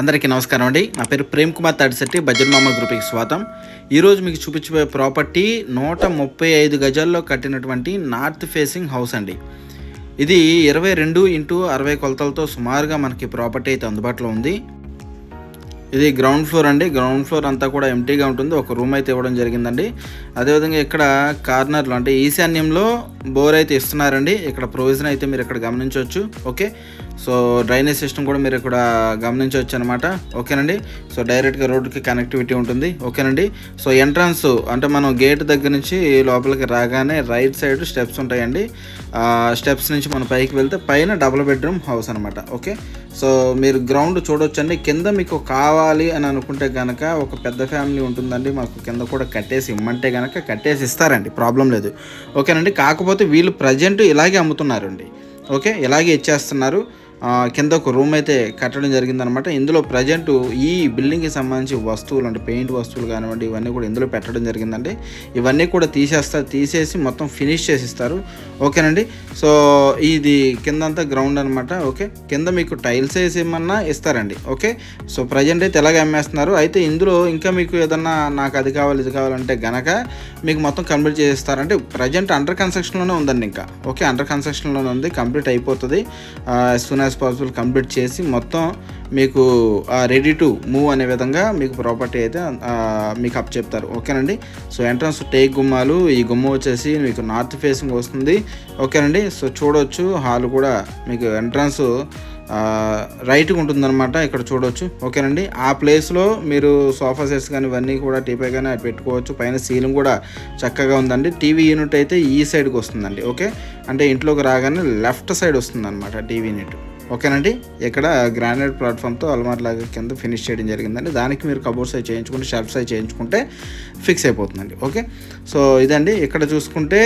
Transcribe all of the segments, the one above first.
అందరికీ నమస్కారం అండి. నా పేరు ప్రేమ్ కుమార్ తాడిశెట్టి బజర్మామ గ్రూప్కి స్వాగతం. ఈరోజు మీకు చూపించబోయే ప్రాపర్టీ నూట ముప్పై ఐదు గజాల్లో కట్టినటువంటి నార్త్ ఫేసింగ్ హౌస్ అండి. ఇది ఇరవై రెండు ఇంటూ అరవై కొలతలతో సుమారుగా మనకి ప్రాపర్టీ అయితే అందుబాటులో ఉంది. ఇది గ్రౌండ్ ఫ్లోర్ అండి. గ్రౌండ్ ఫ్లోర్ అంతా కూడా ఎంటీగా ఉంటుంది. ఒక రూమ్ అయితే ఇవ్వడం జరిగిందండి. అదేవిధంగా ఇక్కడ కార్నర్లో అంటే ఈశాన్యంలో బోర్ అయితే ఇస్తున్నారండి. ఇక్కడ ప్రొవిజన్ అయితే మీరు ఇక్కడ గమనించవచ్చు. ఓకే సో డ్రైనేజ్ సిస్టమ్ కూడా మీరు ఇక్కడ గమనించవచ్చు అనమాట ఓకేనండి? సో డైరెక్ట్గా రోడ్డుకి కనెక్టివిటీ ఉంటుంది. ఓకేనండి? సో ఎంట్రన్స్ అంటే మనం గేట్ దగ్గర నుంచి లోపలికి రాగానే రైట్ సైడ్ స్టెప్స్ ఉంటాయండి. స్టెప్స్ నుంచి మనం పైకి వెళ్తే పైన డబుల్ బెడ్రూమ్ హౌస్ అనమాట ఓకే సో మీరు గ్రౌండ్ చూడొచ్చండి. కింద మీకు కావాలి అని అనుకుంటే కనుక ఒక పెద్ద ఫ్యామిలీ ఉంటుందండి. మాకు కింద కూడా కట్టేసి ఇమ్మంటే కనుక కట్టేసి ఇస్తారండి. ప్రాబ్లం లేదు. ఓకేనండి? కాకపోతే వీళ్ళు ప్రజెంట్ ఇలాగే అమ్ముతున్నారండి. ఓకే? ఇలాగే ఇచ్చేస్తున్నారు. కింద ఒక రూమ్ అయితే కట్టడం జరిగిందనమాట ఇందులో ప్రజెంట్ ఈ బిల్డింగ్కి సంబంధించి వస్తువులు అంటే పెయింట్ వస్తువులు కానివ్వండి ఇవన్నీ కూడా ఇందులో పెట్టడం జరిగిందండి. ఇవన్నీ కూడా తీసేస్తారు తీసేసి మొత్తం ఫినిష్ చేసిస్తారు. ఓకేనండి సో ఇది కిందంతా గ్రౌండ్ అనమాట ఓకే కింద మీకు టైల్స్ వేసి ఏమన్నా ఇస్తారండి. ఓకే సో ప్రజెంట్ అయితే ఎలాగ అమ్మేస్తున్నారు. అయితే ఇందులో ఇంకా మీకు ఏదన్నా నాకు అది కావాలి ఇది కావాలంటే గనక మీకు మొత్తం కంప్లీట్ చేస్తారంటే ప్రజెంట్ అండర్ కన్స్ట్రక్షన్లోనే ఉందండి ఇంకా. ఓకే అండర్ కన్స్ట్రక్షన్లోనే ఉంది. కంప్లీట్ అయిపోతుంది. As soon as possible complete చేసి మొత్తం మీకు రెడీ టు మూవ్ అనే విధంగా మీకు ప్రాపర్టీ అయితే మీకు అప్ చెప్తారు. ఓకేనండి? సో ఎంట్రన్స్ టేక్ గుమ్మాలు ఈ గుమ్మ వచ్చేసి మీకు నార్త్ ఫేసింగ్ వస్తుంది. ఓకేనండి? సో చూడవచ్చు హాల్ కూడా మీకు ఎంట్రన్స్ రైట్గా ఉంటుందన్నమాట. ఇక్కడ చూడవచ్చు ఓకేనండి? ఆ ప్లేస్లో మీరు సోఫా సెట్స్ కానీ ఇవన్నీ కూడా టీపై కానీ పెట్టుకోవచ్చు. పైన సీలింగ్ కూడా చక్కగా ఉందండి. టీవీ యూనిట్ అయితే ఈ సైడ్కి వస్తుందండి. ఓకే? అంటే ఇంట్లోకి రాగానే లెఫ్ట్ సైడ్ వస్తుందన్నమాట టీవీ యూనిట్ ఓకేనండి? ఇక్కడ గ్రానైట్ ప్లాట్ఫామ్తో అల్మార్ లాగా కింద ఫినిష్ చేయడం జరిగిందండి. దానికి మీరు కబోర్డ్స్ అవి చేయించుకుంటే షెల్ఫ్స్ అవి చేయించుకుంటే ఫిక్స్ అయిపోతుందండి. ఓకే? సో ఇదండి. ఇక్కడ చూసుకుంటే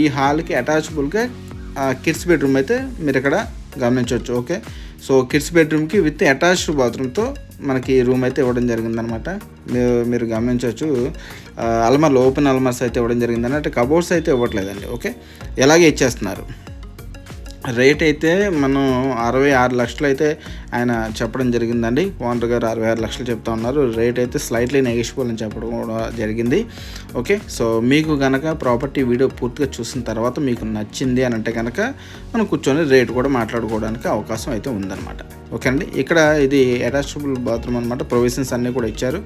ఈ హాల్కి అటాచబుల్గా కిడ్స్ బెడ్రూమ్ అయితే మీరు ఇక్కడ గమనించవచ్చు. ఓకే? సో కిడ్స్ బెడ్రూమ్కి విత్ అటాచ్డ్ బాత్రూమ్తో మనకి రూమ్ అయితే ఇవ్వడం జరిగిందనమాట మీరు మీరు గమనించవచ్చు. అల్మార్లు ఓపెన్ అల్మార్స్ అయితే ఇవ్వడం జరిగిందని అంటే కబోర్డ్స్ అయితే ఇవ్వట్లేదండి. ఓకే? ఎలాగే ఇచ్చేస్తున్నారు? రేట్ అయితే మనం అరవై ఆరు లక్షలు అయితే ఆయన చెప్పడం జరిగిందండి. ఓనర్ గారు అరవై ఆరు లక్షలు చెప్తా ఉన్నారు. రేట్ అయితే స్లైట్లీ నెగిషిబుల్ అని చెప్పడం కూడా జరిగింది. ఓకే సో మీకు కనుక ప్రాపర్టీ వీడియో పూర్తిగా చూసిన తర్వాత మీకు నచ్చింది అని అంటే కనుక మనం కూర్చొని రేట్ కూడా మాట్లాడుకోవడానికి అవకాశం అయితే ఉందన్నమాట. ఓకే అండి ఇక్కడ ఇది అటాచబుల్ బాత్రూమ్ అనమాట ప్రొవిజన్స్ అన్నీ కూడా ఇచ్చారు.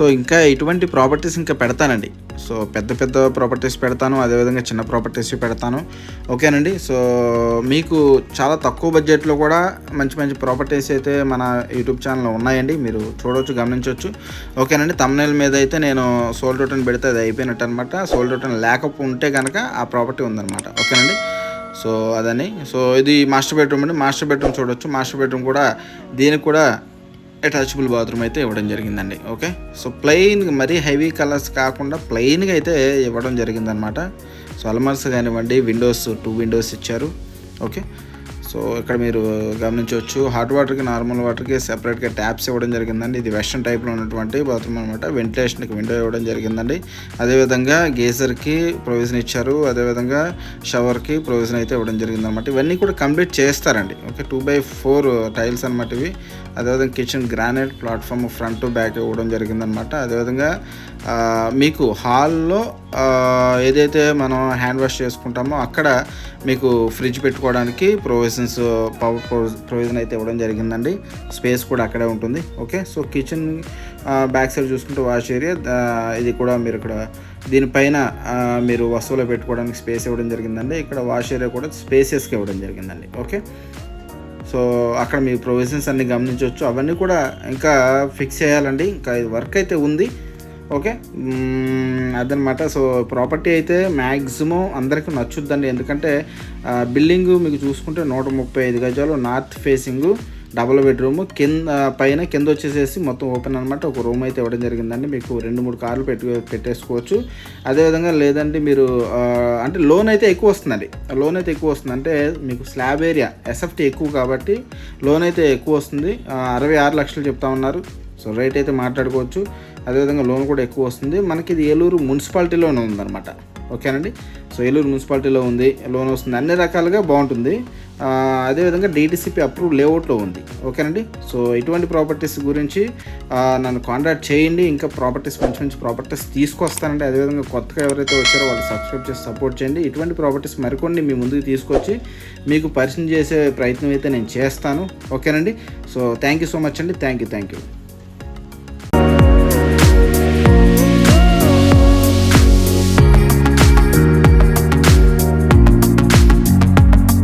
సో ఇంకా ఇటువంటి ప్రాపర్టీస్ ఇంకా పెడతానండి. సో పెద్ద పెద్ద ప్రాపర్టీస్ పెడతాను అదేవిధంగా చిన్న ప్రాపర్టీస్ పెడతాను. ఓకేనండి? సో మీకు చాలా తక్కువ బడ్జెట్లో కూడా మంచి మంచి ప్రాపర్టీస్ అయితే మన యూట్యూబ్ ఛానల్లో ఉన్నాయండి. మీరు చూడవచ్చు గమనించవచ్చు ఓకేనండి? తమ్నైల్ మీద అయితే నేను సోల్ రిటర్న్ పెడితే అది అయిపోయినట్టు అనమాట సోల్ రిటర్న్ లేకపోతే కనుక ఆ ప్రాపర్టీ ఉందన్నమాట. ఓకేనండి? సో అదని. సో ఇది మాస్టర్ బెడ్రూమ్ అండి. మాస్టర్ బెడ్రూమ్ చూడొచ్చు. మాస్టర్ బెడ్రూమ్ కూడా దీనికి కూడా అటాచబుల్ బాత్రూమ్ అయితే ఇవ్వడం జరిగిందండి ఓకే? సో ప్లెయిన్ మరీ హెవీ కలర్స్ కాకుండా ప్లెయిన్గా అయితే ఇవ్వడం జరిగిందనమాట సో అల్మర్స్ కానివ్వండి విండోస్ టూ విండోస్ ఇచ్చారు ఓకే? సో ఇక్కడ మీరు గమనించవచ్చు హాట్ వాటర్కి నార్మల్ వాటర్కి సెపరేట్గా ట్యాప్స్ ఇవ్వడం జరిగిందండి. ఇది వెస్ట్రన్ టైప్లో ఉన్నటువంటి బాత్రూమ్ అనమాట వెంటిలేషన్కి విండో ఇవ్వడం జరిగిందండి. అదేవిధంగా గేజర్కి ప్రొవిజన్ ఇచ్చారు. అదేవిధంగా షవర్కి ప్రొవిజన్ అయితే ఇవ్వడం జరిగిందనమాట ఇవన్నీ కూడా కంప్లీట్ చేస్తారండి. Okay two by four tiles అనమాట ఇవి. అదేవిధంగా kitchen granite platform front back ఇవ్వడం జరిగిందనమాట అదేవిధంగా మీకు హాల్లో ఏదైతే మనం హ్యాండ్ వాష్ చేసుకుంటామో అక్కడ మీకు ఫ్రిడ్జ్ పెట్టుకోవడానికి ప్రొవిజన్స్ పవర్ ప్రొవిజన్ అయితే ఇవ్వడం జరిగిందండి. స్పేస్ కూడా అక్కడే ఉంటుంది. Okay? So kitchen back side చూసుకుంటే వాష్ ఏరియా ఇది కూడా మీరు ఇక్కడ దీనిపైన మీరు వస్తువులు పెట్టుకోవడానికి స్పేస్ ఇవ్వడం జరిగిందండి. ఇక్కడ వాష్ ఏరియా కూడా స్పేసెస్కి ఇవ్వడం జరిగిందండి. ఓకే? సో అక్కడ మీ ప్రొవిజన్స్ అన్ని గమనించవచ్చు. అవన్నీ కూడా ఇంకా ఫిక్స్ చేయాలండి. ఇంకా వర్క్ అయితే ఉంది. ఓకే? అదనమాట సో ప్రాపర్టీ అయితే మ్యాక్సిమం అందరికీ నచ్చుద్దండి. ఎందుకంటే బిల్డింగ్ మీకు చూసుకుంటే నూట ముప్పై ఐదు గజాలు నార్త్ ఫేసింగ్ డబుల్ బెడ్రూమ్ కింద పైన కింద వచ్చేసేసి మొత్తం ఓపెన్ అనమాట ఒక రూమ్ అయితే ఇవ్వడం జరిగిందండి. మీకు రెండు మూడు కార్లు పెట్టు పెట్టేసుకోవచ్చు. అదేవిధంగా లేదంటే మీరు అంటే లోన్ అయితే ఎక్కువ వస్తుందండి. లోన్ అయితే ఎక్కువ వస్తుంది. అంటే మీకు స్లాబ్ ఏరియా ఎస్ఎఫ్టీ ఎక్కువ కాబట్టి లోన్ అయితే ఎక్కువ వస్తుంది. అరవై ఆరు లక్షలు చెప్తా ఉన్నారు. సో రేట్ అయితే మాట్లాడుకోవచ్చు. అదేవిధంగా లోన్ కూడా ఎక్కువ వస్తుంది. మనకి ఇది ఏలూరు మున్సిపాలిటీలోనే ఉందన్నమాట. ఓకేనండి? సో ఏలూరు మున్సిపాలిటీలో ఉంది లోన్ వస్తుంది. అన్ని రకాలుగా బాగుంటుంది. అదేవిధంగా డీటీసీపీ అప్రూవ్ లేఅవుట్లో ఉంది. ఓకేనండి? సో ఇటువంటి ప్రాపర్టీస్ గురించి నన్ను కాంటాక్ట్ చేయండి. ఇంకా ప్రాపర్టీస్ మంచి మంచి ప్రాపర్టీస్ తీసుకొస్తానండి. అదేవిధంగా కొత్తగా ఎవరైతే వచ్చారో వాళ్ళు సబ్స్క్రైబ్ చేసి సపోర్ట్ చేయండి. ఇటువంటి ప్రాపర్టీస్ మరికొన్ని మీ ముందుకు తీసుకొచ్చి మీకు పరిచయం చేసే ప్రయత్నం అయితే నేను చేస్తాను. ఓకేనండి? So thank you so much అండి. Thank you thank you.